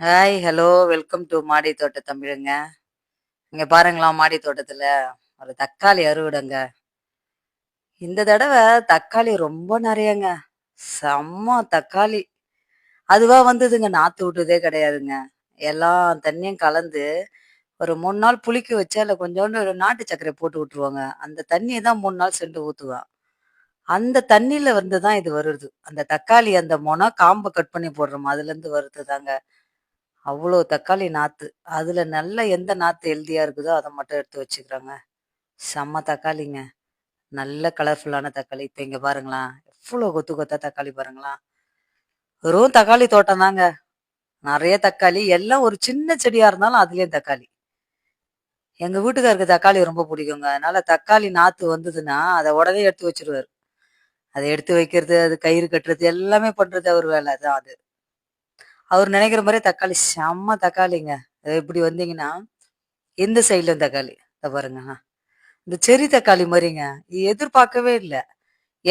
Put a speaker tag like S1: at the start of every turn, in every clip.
S1: Hi hello welcome to மாடி தோட்ட தமிழுங்க. இங்க பாருங்களா மாடி தோட்டத்துல ஒரு தக்காளி அறுவடைங்க. இந்த தடவை தக்காளி ரொம்ப நிறையங்க. செம்ம தக்காளி. அதுவா வந்ததுங்க நாத்து விட்டதே கிடையாதுங்க. எல்லா தண்ணியும் கலந்து ஒரு மூணு நாள் புளிக்க வச்சு அதில் கொஞ்சோண்டு நாட்டு சர்க்கரை போட்டு விட்டுருவாங்க. அந்த தண்ணியை தான் மூணு நாள் சென்று ஊற்றுவேன் அந்த தண்ணியில் வந்து தான் இது வருது. அந்த தக்காளி அந்த மொன காம்பை கட் பண்ணி போடுறோம் அதுலேருந்து வருது தாங்க. அவ்வளோ தக்காளி நாற்று அதில் நல்ல எந்த நாற்று ஹெல்த்தியாக இருக்குதோ அதை மட்டும் எடுத்து வச்சுக்கிறாங்க. செம்ம தக்காளிங்க. நல்ல கலர்ஃபுல்லான தக்காளி. இப்போ இங்கே பாருங்களா எவ்வளோ கொத்து கொத்தா தக்காளி பாருங்களா வெறும் தக்காளி தோட்டம் தாங்க. நிறைய தக்காளி. எல்லாம் ஒரு சின்ன செடியாக இருந்தாலும் அதுலேயும் தக்காளி. எங்கள் வீட்டுக்காருக்கு தக்காளி ரொம்ப பிடிக்குங்க. அதனால் தக்காளி நாற்று வந்ததுன்னா அதை உடனே எடுத்து வச்சிருவாரு. அதை எடுத்து வைக்கிறது அது கயிறு கட்டுறது எல்லாமே பண்ணுறது அவர் வேலை தான் அது. அவர் நினைக்கிற மாதிரி தக்காளி செம்ம தக்காளிங்க. இப்படி வந்தீங்கன்னா எந்த சைட்லயும் தக்காளி? இதை பாருங்க இந்த செரி தக்காளி மாதிரிங்க. எதிர்பார்க்கவே இல்லை.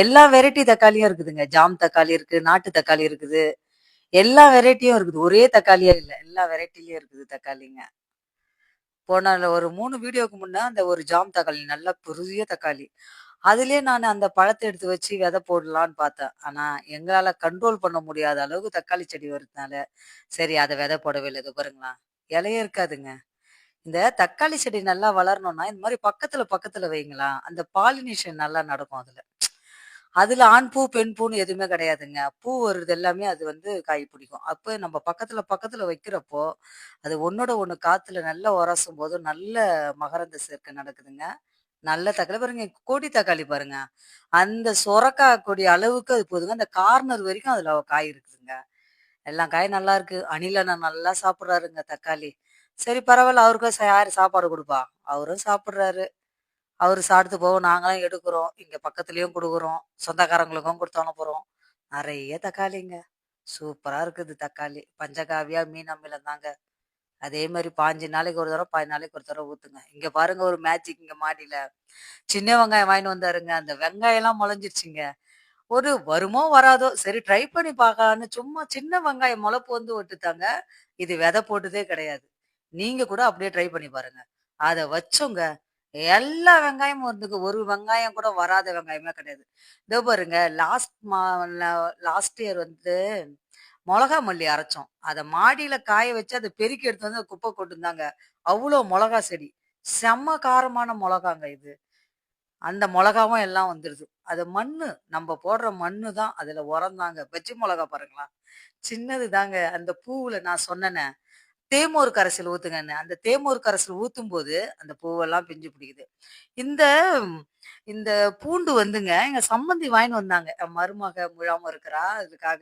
S1: எல்லா வெரைட்டி தக்காளியும் இருக்குதுங்க. ஜாம் தக்காளி இருக்கு நாட்டு தக்காளி இருக்குது. எல்லா வெரைட்டியும் இருக்குது. ஒரே தக்காளியா இல்லை. எல்லா வெரைட்டிலையும் இருக்குது தக்காளிங்க. போன ஒரு மூணு வீடியோக்கு முன்னே அந்த ஒரு ஜாம் தக்காளி நல்ல பெரிய தக்காளி. அதுலயே நான் அந்த பழத்தை எடுத்து வச்சு விதை போடலான்னு பார்த்தேன். ஆனா எங்களால கண்ட்ரோல் பண்ண முடியாத அளவுக்கு தக்காளி செடி வருதுனால சரி அதை விதை போடவே இல்லை. இது பாருங்களா இலையே இருக்காதுங்க. இந்த தக்காளி செடி நல்லா வளரணும்னா இந்த மாதிரி பக்கத்துல பக்கத்துல வைங்களா அந்த பாலினேஷன் நல்லா நடக்கும் அதுல. அதுல ஆண் பூ பெண் பூன்னு எதுவுமே கிடையாதுங்க. பூ வருது எல்லாமே அது வந்து காய் பிடிக்கும். அப்போ நம்ம பக்கத்துல பக்கத்துல வைக்கிறப்போ அது ஒன்னோட ஒண்ணு காத்துல நல்லா உரசும் போது நல்ல மகரந்த சேர்க்கை நடக்குதுங்க. நல்ல தக்காளி பாருங்க கொடி தக்காளி பாருங்க. அந்த சொரக்காய் கொடி அளவுக்கு அது போதுங்க. அந்த கார்னர் வரைக்கும் அதுல காய் இருக்குதுங்க. எல்லாம் காய் நல்லா இருக்கு. அணிலண்ணா நல்லா சாப்பிட்றாருங்க தக்காளி. சரி பரவாயில்ல. அவருக்கும் ச- யாரு சாப்பாடு கொடுப்பா? அவரும் சாப்பிட்றாரு. அவரு சாப்பிட்டு போவோம். நாங்களும் எடுக்கிறோம். இங்க பக்கத்துலயும் கொடுக்குறோம். சொந்தக்காரங்களுக்கும் கொடுத்து அனுப்புறோம் நிறைய தக்காளிங்க. சூப்பரா இருக்குது தக்காளி. பஞ்சகாவியா மீன் அமிலம் தாங்க அதே மாதிரி பாஞ்சு நாளைக்கு ஒரு தடவை பாஞ்சு நாளைக்கு ஒரு தடவை ஊத்துங்க. இங்க பாருங்க ஒரு மேஜிக் இங்க மாடியில. சின்ன வெங்காயம் வாங்கிட்டு வந்தாருங்க. அந்த வெங்காயம் எல்லாம் முளைஞ்சிருச்சுங்க. ஒரு வருமோ வராதோ சரி ட்ரை பண்ணி பார்க்கலான்னு சும்மா சின்ன வெங்காயம் முளைப்பு வந்து விட்டுத்தாங்க இது விதை போட்டதே கிடையாது. நீங்க கூட அப்படியே ட்ரை பண்ணி பாருங்க. அதை வச்சோங்க. எல்லா வெங்காயமும் இருந்துக்கு ஒரு வெங்காயம் கூட வராத வெங்காயமே கிடையாது. இதோ பாருங்க லாஸ்ட் மா லாஸ்ட் இயர் வந்து மிளகா மல்லி அரைச்சோம். அதை மாடியில காய வச்சு அதை பெருக்கி எடுத்து வந்து குப்பை கொட்டுந்தாங்க அவ்வளோ மிளகா செடி. செம்ம காரமான மிளகாங்க இது. அந்த மிளகாவும் எல்லாம் வந்துடுது அது மண்ணு. நம்ம போடுற மண்ணு தான் அதுல உரம் தாங்க பச்சை மிளகா பாருங்களா. சின்னது தாங்க அந்த பூவுல நான் சொன்னேனே. தேமோர் கரைசல் ஊத்துங்கன்னு. அந்த தேமோர் கரைசல் ஊத்தும் போது அந்த பூவெல்லாம் பிஞ்சு பிடிக்குது. இந்த இந்த பூண்டு வந்துங்க எங்க சம்மந்தி வாங்கிட்டு வந்தாங்க. மருமக முழாம இருக்கிறா அதுக்காக.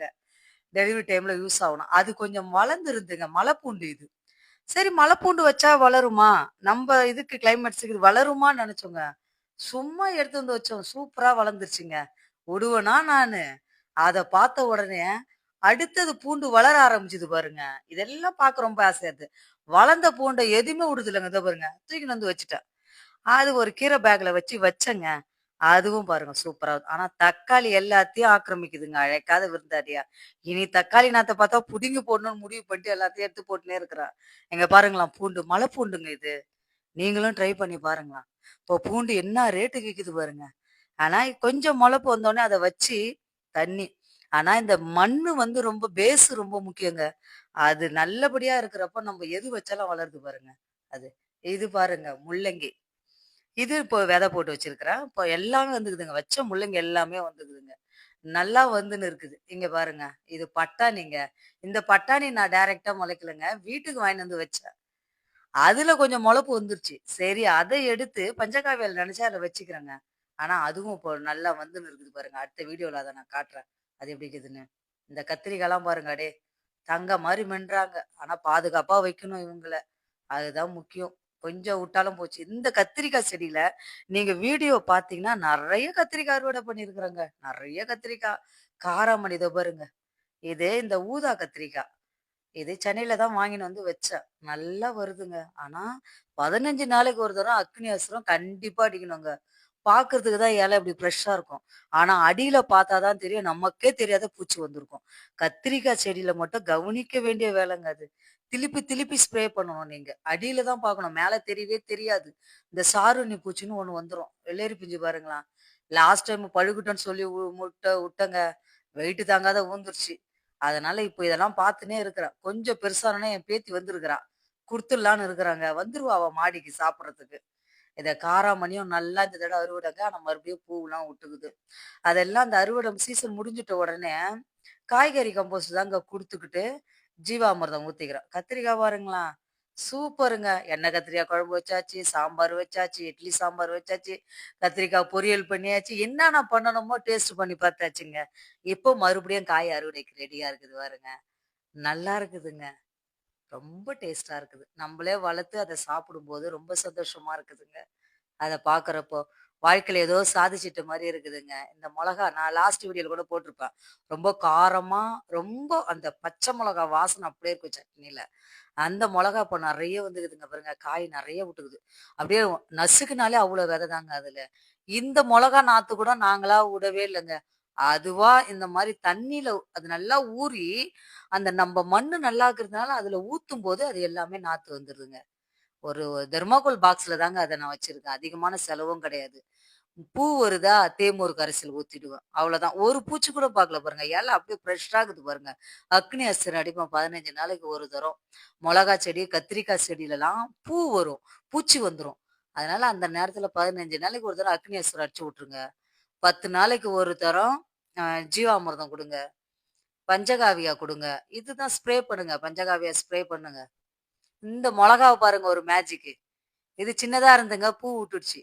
S1: டெலிவரி டைம்ல யூஸ் ஆகணும். அது கொஞ்சம் வளர்ந்துருந்துங்க. மலைப்பூண்டு இது. சரி மலைப்பூண்டு வச்சா வளருமா? நம்ம இதுக்கு கிளைமேட்ஸுக்கு இது வளருமான்னு நினைச்சோங்க. சும்மா எடுத்து வந்து வச்சோம். சூப்பரா வளர்ந்துருச்சுங்க. விடுவேனா நானு. அதை பார்த்த உடனே அடுத்தது பூண்டு வளர ஆரம்பிச்சது பாருங்க. இதெல்லாம் பார்க்க ரொம்ப ஆசையா இருக்கு வளர்ந்த பூண்டை எதுவுமே விடுதில்லைங்க இதை பாருங்க. தூக்கிட்டு வந்து வச்சுட்டேன். அது ஒரு கீரை பேக்ல வச்சு வச்சேங்க. அதுவும் பாருங்க சூப்பரா ஆனா தக்காளி எல்லாத்தையும் ஆக்கிரமிக்குதுங்க. அழைக்காத விருந்தாடியா இனி தக்காளி நாத்தை பார்த்தா புடுங்கி போடணும்னு முடிவு பண்ணிட்டு எல்லாத்தையும் எடுத்து போட்டுனே இருக்கிறா. எங்க பாருங்களா பூண்டு. மலை பூண்டுங்க இது. நீங்களும் ட்ரை பண்ணி பாருங்களாம் இப்போ பூண்டு என்ன ரேட்டுக்கு விக்குது பாருங்க. ஆனா கொஞ்சம் முளைப்பு வந்தோடனே அதை வச்சு தண்ணி. ஆனா இந்த மண்ணு வந்து ரொம்ப பேஸ் ரொம்ப முக்கியங்க. அது நல்லபடியா இருக்கிறப்ப நம்ம எது வச்சாலும் வளருது பாருங்க. அது. இது பாருங்க முள்ளங்கி. இது இப்போ விதை போட்டு வச்சிருக்கிறேன். இப்போ எல்லாமே வந்துக்குதுங்க. வச்ச முள்ளங்க எல்லாமே வந்துக்குதுங்க. நல்லா வந்துன்னு இருக்குது. இங்க பாருங்க. இது பட்டாணிங்க. இந்த பட்டாணி நான் டைரக்டா முளைக்கலங்க. வீட்டுக்கு வாங்கிட்டு வந்து வச்சேன். அதுல கொஞ்சம் முளைப்பு வந்துருச்சு. சரி அதை எடுத்து பஞ்சகாவியல் நினைச்சா அதை வச்சுக்கிறேங்க. ஆனா அதுவும் இப்போ நல்லா வந்துன்னு இருக்குது பாருங்க. அடுத்த வீடியோல அதை நான் காட்டுறேன். அது எப்படி இருக்குதுன்னு. இந்த கத்திரிக்காய்லாம் பாருங்க. அடே தங்க மாதிரி மென்றாங்க. ஆனா பாதுகாப்பா வைக்கணும் இவங்கள. அதுதான் முக்கியம். கொஞ்சம் விட்டாலும் போச்சு. இந்த கத்திரிக்காய் செடியில நீங்க வீடியோ பாத்தீங்கன்னா நிறைய கத்திரிக்காய் அறுவடை பண்ணிருக்கிறேங்க நிறைய கத்திரிக்காய். காராமணி இதோ பாருங்க. இது இந்த ஊதா கத்திரிக்காய். இது சென்னையில தான் வாங்கின்னு வந்து வச்சேன். நல்லா வருதுங்க. ஆனா பதினஞ்சு நாளைக்கு ஒரு தடவை அக்னி அசுரம் கண்டிப்பா அடிக்கணுங்க. பார்க்கறதுக்கு தான் இலை இப்படி ஃப்ரெஷ்ஷாக இருக்கும். ஆனால் அடியில் பார்த்தா தான் தெரியும் நமக்கே தெரியாத பூச்சி வந்திருக்கும். கத்திரிக்காய் செடியில் மட்டும் கவனிக்க வேண்டிய வேலைங்க அது. திருப்பி திருப்பி ஸ்ப்ரே பண்ணணும் நீங்கள் அடியில் தான் பார்க்கணும். மேலே தெரியவே தெரியாது. இந்த சாருணி பூச்சின்னு ஒன்று வந்துடும் வெள்ளேரி பிஞ்சு பாருங்களேன். லாஸ்ட் டைம் பழுக்கட்டும்ன்னு சொல்லி முட்ட விட்டேங்க. வெயிட் தாங்காத ஊந்துருச்சு. அதனால இப்போ இதெல்லாம் பார்த்துன்னே இருக்கிறேன். கொஞ்சம் பெருசானே என் பேத்தி வந்திருக்கிறா. கொடுத்துடலான்னு இருக்கிறாங்க. வந்துருவா அவ மாடிக்கு சாப்பிட்றதுக்கு இதை காராமணியும் நல்லா இந்த தடவை அறுவடைங்க. ஆனால் மறுபடியும் பூவெல்லாம் விட்டுக்குது. அதெல்லாம் அந்த அறுவடை சீசன் முடிஞ்சுட்ட உடனே, காய்கறி கம்போஸ்ட் தாங்க கொடுத்துக்கிட்டு ஜீவாமிர்தம் ஊற்றிக்கிறோம் கத்திரிக்காய் பாருங்களேன், சூப்பருங்க. எண்ணெய் கத்திரிக்காய் குழம்பு வச்சாச்சு, சாம்பார் வச்சாச்சு, இட்லி சாம்பார் வச்சாச்சு, கத்திரிக்காய் பொரியல் பண்ணியாச்சு. என்னென்ன பண்ணணுமோ டேஸ்ட் பண்ணி பார்த்தாச்சுங்க. இப்போ மறுபடியும் காய் அறுவடைக்கு ரெடியாக இருக்குது பாருங்க. நல்லா இருக்குதுங்க. ரொம்ப டேஸ்ட்டா இருக்குது. நம்மளே வளர்த்து அதை சாப்பிடும்போது ரொம்ப சந்தோஷமா இருக்குதுங்க. அதை பார்க்குறப்போ. வாழ்க்கையில ஏதோ சாதிச்சிட்ட மாதிரி இருக்குதுங்க. இந்த மிளகா நான் லாஸ்ட் வீடியோல கூட போட்டிருப்பேன். ரொம்ப காரமா, ரொம்ப அந்த பச்சை மிளகா வாசனை அப்படியே இருக்கும் சட்னியில் அந்த மிளகா இப்போ நிறைய வந்துக்குதுங்க பாருங்க. காய் நிறைய விட்டுக்குது. அப்படியே நசுக்குனாலே அவ்வளோ விதை தாங்க அதுல. இந்த மிளகா நாத்து கூட நாங்களா விடவே இல்லைங்க அதுவா இந்த மாதிரி தண்ணியில அது நல்லா ஊறி, அந்த நம்ம மண்ணு நல்லா இருக்கிறதுனால அதுல ஊத்தும்போது அது எல்லாமே நாத்து வந்துருதுங்க. ஒரு தெர்மாகோல் பாக்ஸ்ல தாங்க அதை நான் வச்சிருக்கேன். அதிகமான செலவும் கிடையாது. பூ வருதா, தேமூர் கரைசல் ஊத்திடுவேன். அவ்வளவுதான் ஒரு பூச்சி கூட பார்க்கல பாருங்க. இலை அப்படியே ஃப்ரெஷ்ஷாக இருக்குது பாருங்க. அக்னி அஸ்திர அடிப்பேன் 15 நாளைக்கு ஒரு தரம். மிளகா செடி, கத்திரிக்காய் செடியிலலாம் பூ வரும். பூச்சி வந்துடும் அதனால அந்த நேரத்துல 15 நாளைக்கு ஒரு தரம் அக்னி அஸ்திரம் அடிச்சு விட்டுருங்க. 10 நாளைக்கு ஒரு தரம் ஜீவாமிர்தம் குடுங்க. பஞ்சகாவியா குடுங்க. இதுதான் ஸ்ப்ரே பண்ணுங்க. பஞ்சகாவியா ஸ்ப்ரே பண்ணுங்க. இந்த மிளகாவை பாருங்க ஒரு மேஜிக்கு. இது சின்னதா இருந்துங்க, பூ விட்டுடுச்சு.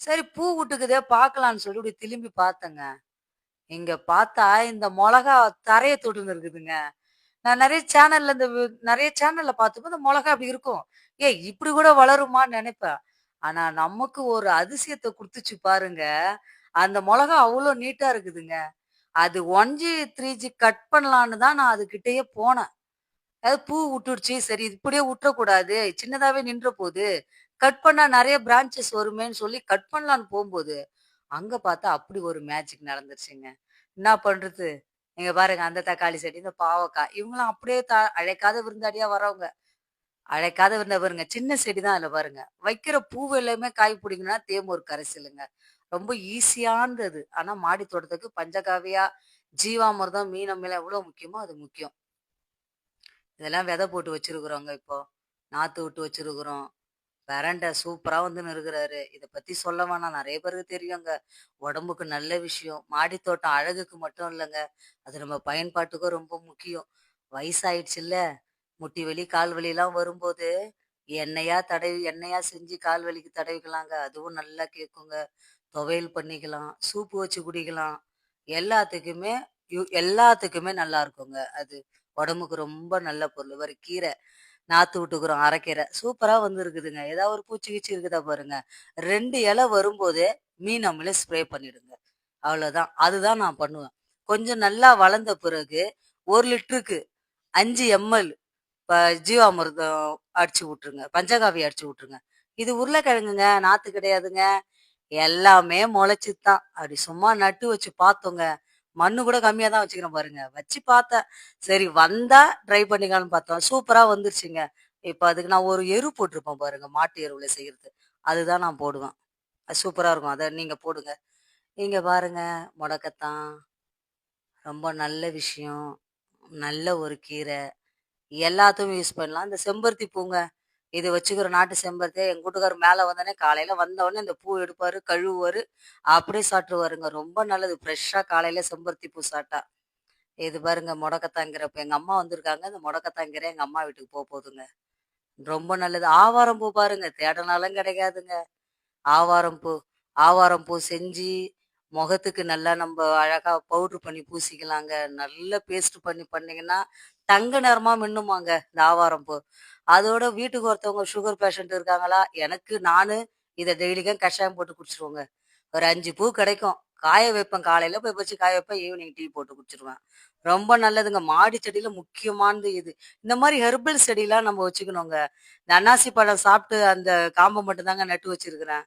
S1: சரி பூ விட்டுக்குதே பார்க்கலான்னு சொல்லி இப்படி திரும்பி பார்த்தேங்க. இங்க பார்த்தா இந்த மிளகா தரைய தொட்டுன்னு இருக்குதுங்க. நான் நிறைய சேனல்ல இந்த நிறைய சேனல்ல பார்த்தப்போ இந்த மிளகா அப்படி இருக்கும். ஏய் இப்படி கூட வளருமான்னு நினைப்பேன் ஆனா நமக்கு ஒரு அதிசயத்தை குடுத்துச்சு பாருங்க. அந்த மிளகா அவ்வளோ நீட்டா இருக்குதுங்க. அது 1G, 3G கட் பண்ணலான்னு தான் நான் அதுக்கிட்டேயே போனேன். அது பூ விட்டுடுச்சு. சரி இப்படியே விட்டுறக்கூடாது. சின்னதாவே நின்ற போது. கட் பண்ணா நிறைய பிரான்ச்சஸ் வருமேன்னு சொல்லி கட் பண்ணலான்னு போகும்போது அங்க பார்த்தா அப்படி ஒரு மேஜிக் நடந்துருச்சுங்க. என்ன பண்றது? நீங்க பாருங்க அந்த தக்காளி செடி, இந்த பாவக்காய். இவங்களாம் அப்படியே த அழைக்காத விருந்தாளியா வரவங்க. அழைக்காத விருந்தா பாருங்க. சின்ன செடி தான் அதுல பாருங்க. வைக்கிற பூ எல்லாமே காய் பிடிக்கணும்னா தேமூர் கரைசலுங்க. ரொம்ப ஈஸியானது. ஆனா மாடி தோட்டத்துக்கு பஞ்சகாவியா, ஜீவாமிர்தம், மீன் அமிலம் எவ்வளோ முக்கியமோ அது முக்கியம். இதெல்லாம் விதை போட்டு வச்சிருக்கிறோங்க இப்போ. நாத்து விட்டு வச்சிருக்கிறோம். பெரண்ட சூப்பரா வந்துன்னு இருக்கிறாரு. இத பத்தி சொல்ல வேணாம். நிறைய பேருக்கு தெரியுங்க. உடம்புக்கு நல்ல விஷயம். மாடி தோட்டம் அழகுக்கு மட்டும் இல்லங்க. அது நம்ம பயன்பாட்டுக்கும் ரொம்ப முக்கியம். வயசாயிடுச்சுல்ல. முட்டி வலி, கால் வலிலாம் வரும்போது, எண்ணெயா தடவி எண்ணெயா செஞ்சு கால் வலிக்கு தடவிக்கலாங்க. அதுவும் நல்லா கேட்குங்க. துவையல் பண்ணிக்கலாம். சூப்பு வச்சு குடிக்கலாம். எல்லாத்துக்குமே எல்லாத்துக்குமே நல்லா இருக்குங்க அது. உடம்புக்கு ரொம்ப நல்ல பொருள். ஒரு கீரை, நாத்து விட்டுக்கிறோம் அரைக்கீரை. சூப்பரா வந்துருக்குதுங்க ஏதாவது ஒரு பூச்சி கீச்சி இருக்குதா பாருங்க. ரெண்டு இலை வரும்போதே மீன் நம்மளே ஸ்ப்ரே பண்ணிடுங்க. அவ்வளோதான். அதுதான் நான் பண்ணுவேன். கொஞ்சம் நல்லா வளர்ந்த பிறகு ஒரு லிட்டருக்கு அஞ்சு எம்எல் ஜீவாமிர்தம் அடிச்சு விட்டுருங்க. பஞ்சகாவி அடிச்சு விட்டுருங்க. இது உருளைக்கிழங்குங்க. நாத்து கிடையாதுங்க. எல்லாமே முளைச்சுதான் அப்படி சும்மா நட்டு வச்சு பார்த்தோங்க. மண்ணு கூட கம்மியா தான் வச்சுக்கிறேன் பாருங்க. வச்சு பார்த்தேன். சரி வந்தா ட்ரை பண்ணிக்கலாம்னு பார்த்தோம். சூப்பரா வந்துருச்சுங்க. இப்ப அதுக்கு நான் ஒரு எரு போட்டிருப்பேன் பாருங்க. மாட்டு எருவுல செய்யறது. அதுதான் நான் போடுவேன். அது சூப்பரா இருக்கும். அதை நீங்க போடுங்க. இங்க பாருங்க முடக்கத்தான். ரொம்ப நல்ல விஷயம். நல்ல ஒரு கீரை. எல்லாத்துக்கும் யூஸ் பண்ணலாம். இந்த செம்பருத்தி பூங்க. இது வச்சுக்கிறோம் நாட்டு செம்பருத்தி. எங்கள் வீட்டுக்காரர் மேலே வந்தோடனே காலையில் வந்தவுடனே இந்த பூ எடுப்பாரு, கழுவுவார் அப்படியே சாப்பிட்டுருவாருங்க. ரொம்ப நல்லது. ஃப்ரெஷ்ஷாக காலையில் செம்பருத்தி பூ சாப்பிட்டா. இது பாருங்க முடக்கத்தாங்கிற இப்போ எங்கள் அம்மா வந்திருக்காங்க. இந்த முடக்கத்தாங்கிற எங்கள் அம்மா வீட்டுக்கு போக போதுங்க. ரொம்ப நல்லது. ஆவாரம் பூ பாருங்க. தேடனாலும் கிடைக்காதுங்க. ஆவாரம் பூ. ஆவாரம் பூ செஞ்சு, முகத்துக்கு நல்லா நம்ம அழகாக பவுட்ரு பண்ணி பூசிக்கலாங்க. நல்ல பேஸ்ட் பண்ணி பண்ணிங்கன்னா தங்க நிறமா மின்னுமாங்க இந்த ஆவாரம் பூ. அதோட வீட்டுக்கு ஒருத்தவங்க சுகர் பேஷண்ட் இருக்காங்களா? எனக்கு நானு இதை டெய்லிக்கும் கஷாயம் போட்டு குடிச்சிருவோங்க ஒரு அஞ்சு பூ கிடைக்கும். காய வைப்பேன். காலையில போய் வச்சு காய வைப்பேன். ஈவினிங் டீ போட்டு குடிச்சிருவேன் ரொம்ப நல்லதுங்க. மாடி செடியில முக்கியமானது இது. இந்த மாதிரி ஹெர்பல் செடியெல்லாம் நம்ம வச்சுக்கணுங்க. இந்த அன்னாசி பழம் சாப்பிட்டு அந்த காம்பை மட்டும் தாங்க நட்டு வச்சிருக்கிறேன்.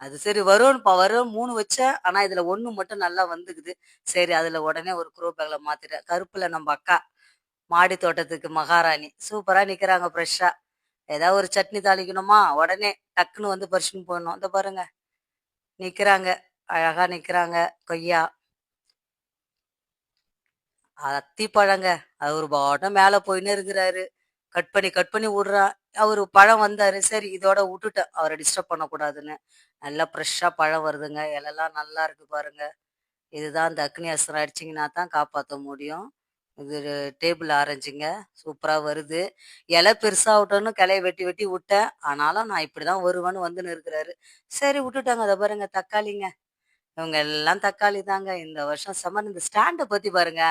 S1: அது சரி வரும்னு வரும் மூணு வச்சேன். ஆனா இதுல ஒண்ணு மட்டும் நல்லா வந்துக்குது. சரி அதுல உடனே ஒரு குரோ பேக்ல மாத்திட்டேன். கருப்புல நம்ம அக்கா. மாடி தோட்டத்துக்கு மகாராணி. சூப்பரா நிக்கிறாங்க ஃப்ரெஷ்ஷா. ஏதாவது ஒரு சட்னி தாளிக்கணுமா? உடனே டக்குன்னு வந்து பறிச்சுன்னு போடணும் இதோ பாருங்க. நிக்கிறாங்க. அழகா நிக்கிறாங்க. கொய்யா. அத்திப்பழங்க. ஒரு பாட்டம் மேல போயின்னே இருக்கிறாரு. கட் பண்ணி, கட் பண்ணி விடுறான். அவரு பழம் வந்தாரு. சரி இதோட விட்டுட்டேன். அவரை டிஸ்டர்ப் பண்ணக்கூடாதுன்னு. நல்லா ஃப்ரெஷ்ஷா பழம் வருதுங்க. இலெல்லாம் நல்லா இருக்கு பாருங்க. இதுதான் இந்த அக்னி அஸ்திரம் தான் காப்பாற்ற முடியும். இது டேபிள் ஆரஞ்சுங்க. சூப்பராக வருது. இலை பெருசாகட்டும்னு கிளைய வெட்டி வெட்டி விட்டேன். ஆனாலும் நான் இப்படி தான் வருவேன்னு வந்துன்னு இருக்கிறாரு. சரி விட்டுட்டேங்க. அதை பாருங்க தக்காளிங்க. இவங்க எல்லாம் தக்காளி தாங்க. இந்த வருஷம் செம்மர் இந்த ஸ்டாண்டை பற்றி பாருங்க.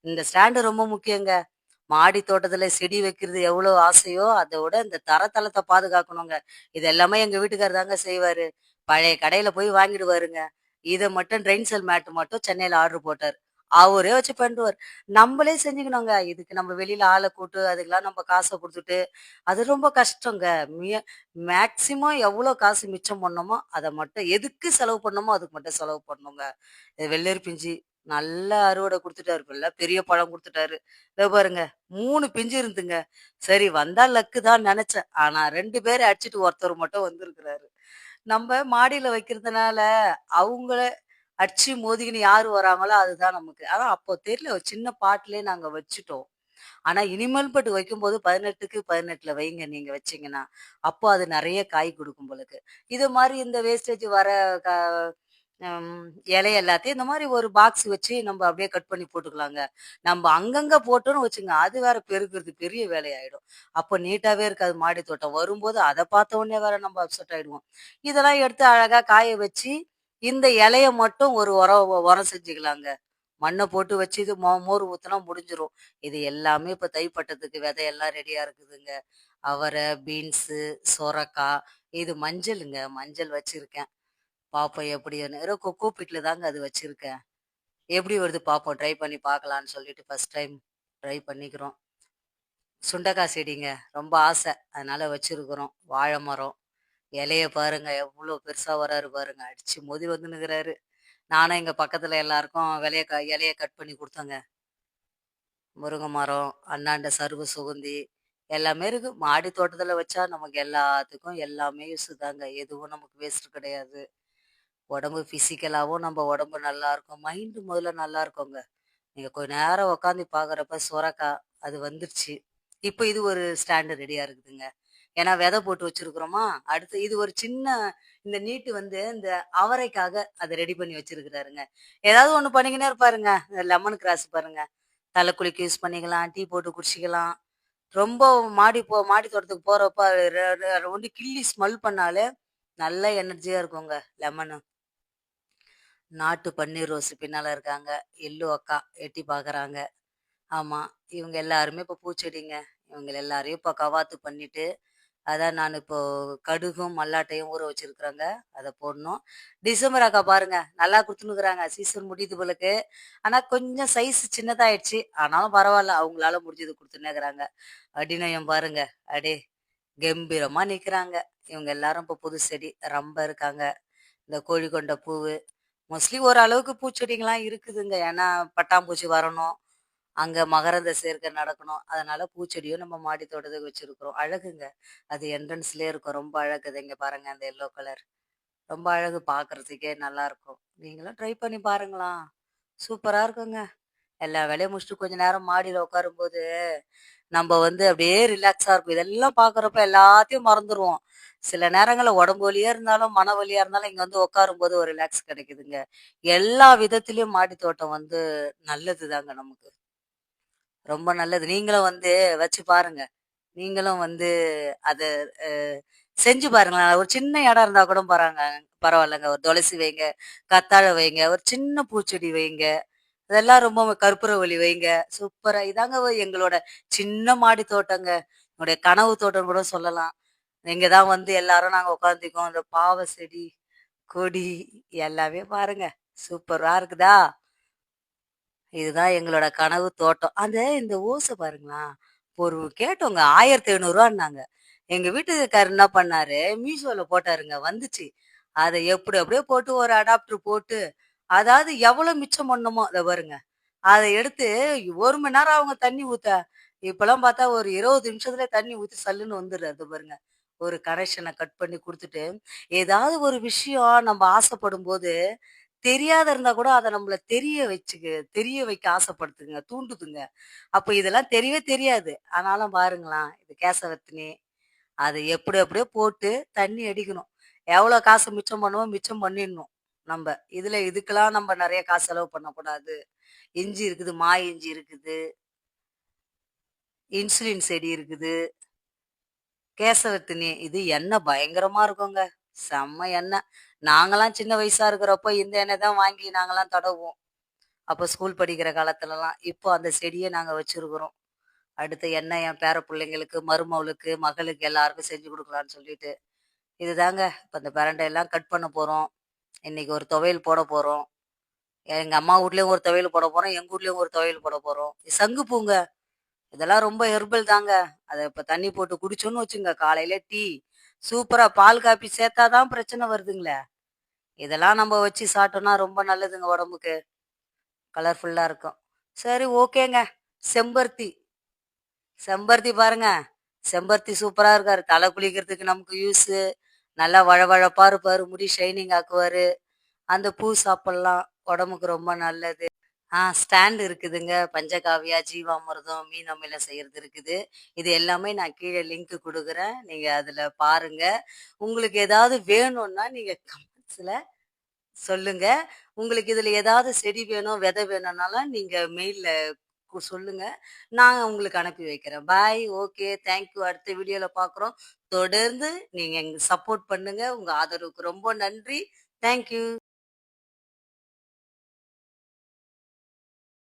S1: இந்த ஸ்டாண்டு ரொம்ப முக்கியங்க. மாடி தோட்டத்துல செடி வைக்கிறது எவ்வளோ ஆசையோ, அதை விட இந்த தரத்தளத்தை பாதுகாக்கணுங்க. இது எல்லாமே எங்க வீட்டுக்காரர் தாங்க செய்வாரு. பழைய கடையில போய் வாங்கிடுவாருங்க. இதை மட்டும் ட்ரெயின் செல் மட்டும் சென்னையில ஆர்டர் போட்டார் அவரே வச்சு பண்ணுவார் நம்மளே செஞ்சுக்கணுங்க. இதுக்கு நம்ம வெளியில ஆளை கூட்டு, அதுக்கெல்லாம் நம்ம காசை கொடுத்துட்டு அது ரொம்ப கஷ்டங்க. மிய மேக்ஸிமம் எவ்வளோ காசு மிச்சம் பண்ணோமோ, அதை மட்டும் எதுக்கு செலவு பண்ணோமோ, அதுக்கு மட்டும் செலவு பண்ணணுங்க. வெள்ளரி பிஞ்சு நல்ல அறுவடை கொடுத்துட்டாரு நல்லா பெரிய பழம் கொடுத்துட்டாரு இதோ பாருங்க மூணு பிஞ்சு இருந்துங்க. சரி வந்தா லக்கு தான் நினைச்சேன் ஆனா ரெண்டு பேரை அடிச்சுட்டு ஒருத்தர் மட்டும் வந்திருக்கிறாரு. நம்ம மாடியில வைக்கிறதுனால, அவங்கள அடிச்சு மோதிக்கின்னு யாரு வராங்களோ அதுதான் நமக்கு. ஆனா அப்போ தெரியல. ஒரு சின்ன பாட்டிலே நாங்க வச்சுட்டோம். ஆனா இனிமேல் பட்டு வைக்கும்போது 18க்கு 18ல வைங்க நீங்க வச்சீங்கன்னா. அப்போ அது நிறைய காய் கொடுக்கும் போலக்கு இது மாதிரி இந்த வேஸ்டேஜ் வர இலை எல்லாத்தையும் இந்த மாதிரி ஒரு பாக்ஸ் வச்சு நம்ம அப்படியே கட் பண்ணி போட்டுக்கலாங்க. நம்ம அங்கங்க போட்டோம்னு வச்சுங்க அது வேற பெருக்கிறது பெரிய வேலையாயிடும். அப்போ நீட்டாவே இருக்காது மாடி தோட்டம். வரும்போது அதை பார்த்த உடனே வேற நம்ம அப்செட் ஆயிடுவோம். இதெல்லாம் எடுத்து அழகா காய வச்சு, இந்த இலைய மட்டும் ஒரு உரம் உரம் செஞ்சுக்கலாங்க. மண்ணை போட்டு வச்சு இது மோ மோர் ஊற்றினா முடிஞ்சிரும். இது எல்லாமே இப்போ தைப்பட்டத்துக்கு விதையெல்லாம் ரெடியாக இருக்குதுங்க. அவரை, பீன்ஸு, சொரக்காய் இது மஞ்சளுங்க. மஞ்சள் வச்சுருக்கேன் பாப்போம் எப்படின்னு. ஏதோ கொக்கோ பிட்டில் தாங்க அது வச்சுருக்கேன் எப்படி வருது பாப்போம். ட்ரை பண்ணி பார்க்கலான்னு சொல்லிட்டு ஃபர்ஸ்ட் டைம் ட்ரை பண்ணிக்கிறோம். சுண்டக்காய் செடிங்க. ரொம்ப ஆசை. அதனால் வச்சுருக்குறோம் வாழை மரம். இலைய பாருங்க எவ்வளோ பெருசா வராரு பாருங்க. அடிச்சு மோதி வந்துன்னுருக்கிறாரு. நானும் எங்க பக்கத்துல எல்லாருக்கும் விலைய க இலைய கட் பண்ணி குடுத்தேங்க. முருங்கை மரம், அண்ணாண்ட சருகு சுகந்தி எல்லாமே இருக்கு. மாடி தோட்டத்துல வச்சா நமக்கு எல்லாத்துக்கும் எல்லாமே யூஸ் தாங்க. எதுவும் நமக்கு வேஸ்ட் கிடையாது. உடம்பு ஃபிசிக்கலாகவும் நம்ம உடம்பு நல்லா இருக்கும். மைண்டு முதல்ல நல்லா இருக்குங்க. நீங்க கொஞ்ச நேரம் உட்காந்து பார்க்குறப்ப சுரக்கா அது வந்துருச்சு. இப்போ இது ஒரு ஸ்டாண்டு ரெடியா இருக்குதுங்க. ஏன்னா விதை போட்டு வச்சிருக்கிறோமா, அடுத்து இது ஒரு சின்ன இந்த நீட்டு வந்து இந்த அவரைக்காக அதை ரெடி பண்ணி வச்சிருக்கிறாருங்க. ஏதாவது ஒண்ணு பண்ணிக்கினே இருப்பாருங்க. இந்த லெமன் கிராஸ் பாருங்க. தலைக்குளிக்கு குளிக்க யூஸ் பண்ணிக்கலாம். டீ போட்டு குடிச்சிக்கலாம். ரொம்ப மாடி போ மாடி தோட்டத்துக்கு போறப்ப ஒன்று கிள்ளி ஸ்மெல் பண்ணாலே நல்ல எனர்ஜியா இருக்குங்க லெமனு. நாட்டு பன்னீர் ரோஸ் பின்னால இருக்காங்க. எள்ளு அக்கா எட்டி பார்க்குறாங்க. ஆமா. இவங்க எல்லாருமே இப்ப பூச்செடிங்க. இவங்க எல்லாரையும் இப்ப கவாத்து பண்ணிட்டு, அதான் நான் இப்போ கடுகும், மல்லாட்டையும் ஊற வச்சிருக்கிறேங்க. அதை போடணும். டிசம்பர் அக்கா பாருங்க. நல்லா கொடுத்துனுக்குறாங்க சீசன் முடியுது போலக்கு ஆனால் கொஞ்சம் சைஸ் சின்னதாயிடுச்சு. ஆனாலும் பரவாயில்ல அவங்களால முடிஞ்சது கொடுத்துனேக்குறாங்க அடிநயம் பாருங்க. அடே கம்பீரமாக நிற்கிறாங்க இவங்க எல்லாரும் இப்போ புது செடி. ரொம்ப இருக்காங்க. இந்த கோழிக்கொண்ட பூவு. மோஸ்ட்லி ஓரளவுக்கு பூச்செடிங்கலாம் இருக்குதுங்க. ஏன்னா பட்டாம்பூச்சி வரணும். அங்க மகரந்த சேர்க்கை நடக்கணும். அதனால பூச்செடியும் நம்ம மாடி தோட்டத்துக்கு வச்சிருக்கிறோம். அழகுங்க. அது என்ட்ரன்ஸ்லயே இருக்கும். ரொம்ப அழகுது இங்க பாருங்க அந்த எல்லோ கலர். ரொம்ப அழகு பார்க்கறதுக்கே நல்லாருக்கும். நீங்களும் ட்ரை பண்ணி பாருங்களாம். சூப்பரா இருக்குங்க. எல்லா வேலையும் முடிச்சுட்டு கொஞ்ச நேரம் மாடியில உட்காரும்போது, நம்ம வந்து அப்படியே ரிலாக்ஸா இருக்கும். இதெல்லாம் பார்க்குறப்ப எல்லாத்தையும் மறந்துடுவோம் சில நேரங்களில் உடம்பு வலியா இருந்தாலும், மன வலியா இருந்தாலும் இங்க வந்து உட்காரும்போது ஒரு ரிலாக்ஸ் கிடைக்குதுங்க. எல்லா விதத்திலயும் மாடி தோட்டம் வந்து நல்லது தாங்க நமக்கு. ரொம்ப நல்லது. நீங்களும் வந்து வச்சு பாருங்க. நீங்களும் வந்து அதை செஞ்சு பாருங்களேன். ஒரு சின்ன இடம் இருந்தா கூட பராங்க பரவாயில்லங்க. ஒரு துளசி வைங்க, கத்தாழை வைங்க, ஒரு சின்ன பூச்செடி வைங்க. இதெல்லாம் ரொம்ப கற்பூரவள்ளி வைங்க. சூப்பரா இதாங்க எங்களோட சின்ன மாடி தோட்டங்க. என்னுடைய கனவு தோட்டம் கூட சொல்லலாம். இங்க தான் வந்து எல்லாரும் நாங்க உட்காந்துக்கோம் இந்த பாவ செடி, கொடி எல்லாமே பாருங்க. சூப்பரா இருக்குதா? இதுதான் எங்களோட கனவு தோட்டம். அந்த இந்த ஓசை பாருங்களேன். ஒரு கேட்டவங்க ஆயிரத்தி 1500ன்னாங்க. எங்க வீட்டுக்காரர் என்ன பண்ணாரு, மீஷோல போட்டாருங்க. வந்துச்சு. அதை எப்படி அப்படியே போட்டு ஒரு அடாப்டர் போட்டு, அதாவது எவ்வளோ மிச்சம் பண்ணணுமோ அதை பாருங்க. அதை எடுத்து ஒரு மணி நேரம் அவங்க தண்ணி ஊத்த. இப்பெல்லாம் பார்த்தா ஒரு 20 நிமிஷத்துல தண்ணி ஊத்தி சல்லுன்னு வந்துருது. அது பாருங்க. ஒரு கனெக்ஷனை கட் பண்ணி கொடுத்துட்டு ஏதாவது ஒரு விஷயம் நம்ம ஆசைப்படும் போது தெரியாத இருந்தா கூட அத நம்மள தெரிய வச்சுக்க தெரிய வைக்க ஆசைப்படுத்துங்க, தூண்டுதுங்க. அப்ப இதெல்லாம் தெரியவே தெரியாது. ஆனாலும் பாருங்களேன், இது கேசவர்த்தினி. அத எப்படி அப்படியே போட்டு தண்ணி அடிக்கணும். எவ்வளோ காசு மிச்சம் பண்ணுவோம் மிச்சம் பண்ணிடணும் நம்ம இதுல இதுக்கெல்லாம் நம்ம நிறைய காசு செலவு பண்ணக்கூடாது. இஞ்சி இருக்குது, மா இஞ்சி இருக்குது. இன்சுலின் செடி இருக்குது. கேசவத்தினி இது எண்ணெய் பயங்கரமா இருக்குங்க. செம்ம எண்ணெய். நாங்களாம் சின்ன வயசா இருக்கிறப்போ இந்த எண்ணெய் தான் வாங்கி நாங்களாம் தடவுவோம். அப்போ ஸ்கூல் படிக்கிற காலத்துலலாம். இப்போ அந்த செடியை நாங்கள் வச்சிருக்கிறோம். அடுத்த எண்ணெய் என் பேர பிள்ளைங்களுக்கு, மருமவளுக்கு, மகளுக்கு எல்லாருக்கும் செஞ்சு கொடுக்கலான்னு சொல்லிட்டு. இதுதாங்க இப்போ இந்த பிரண்டையெல்லாம் கட் பண்ண போகிறோம் இன்னைக்கு ஒரு துவையல் போட போகிறோம் எங்கள் அம்மா வீட்லேயும் ஒரு துவையல் போட போகிறோம் எங்கள் வீட்லேயும் ஒரு துவையல் போட போகிறோம் சங்கு பூங்க. இதெல்லாம் ரொம்ப ஹெர்பல் தாங்க. அதை இப்போ தண்ணி போட்டு குடிச்சோன்னு வச்சுங்க, காலையில டீ, சூப்பராக பால், காப்பி சேர்த்தாதான் பிரச்சனை வருதுங்களே. இதெல்லாம் நம்ம வச்சு சாப்பிட்டோம்னா ரொம்ப நல்லதுங்க உடம்புக்கு. கலர்ஃபுல்லாக இருக்கும். சரி ஓகேங்க. செம்பருத்தி. செம்பருத்தி பாருங்க. செம்பருத்தி சூப்பராக இருக்காரு. தலை குளிக்கிறதுக்கு நமக்கு யூஸு. நல்லா வழவழப்பாக இருப்பார் முடி ஷைனிங் ஆக்குவார் அந்த பூ சாப்பிட்லாம் உடம்புக்கு ரொம்ப நல்லது. ஆ ஸ்டாண்ட் இருக்குதுங்க. பஞ்சகாவியா, ஜீவாமிர்தம், மீன் அம்மையில செய்யறது இருக்குது. இது எல்லாமே நான் கீழே லிங்க் கொடுக்குறேன் நீங்க அதுல பாருங்க. உங்களுக்கு ஏதாவது வேணும்னா நீங்க கமெண்ட்ஸ்ல சொல்லுங்க. உங்களுக்கு இதுல ஏதாவது செடி வேணும், விதை வேணும்னாலும் நீங்கள் மெயில்ல சொல்லுங்க. நான் உங்களுக்கு அனுப்பி வைக்கிறேன். பாய். ஓகே. Thank you. அடுத்த வீடியோல பார்க்குறோம். தொடர்ந்து நீங்கள் எங்களுக்கு சப்போர்ட் பண்ணுங்க. உங்க ஆதரவுக்கு ரொம்ப நன்றி. Thank you.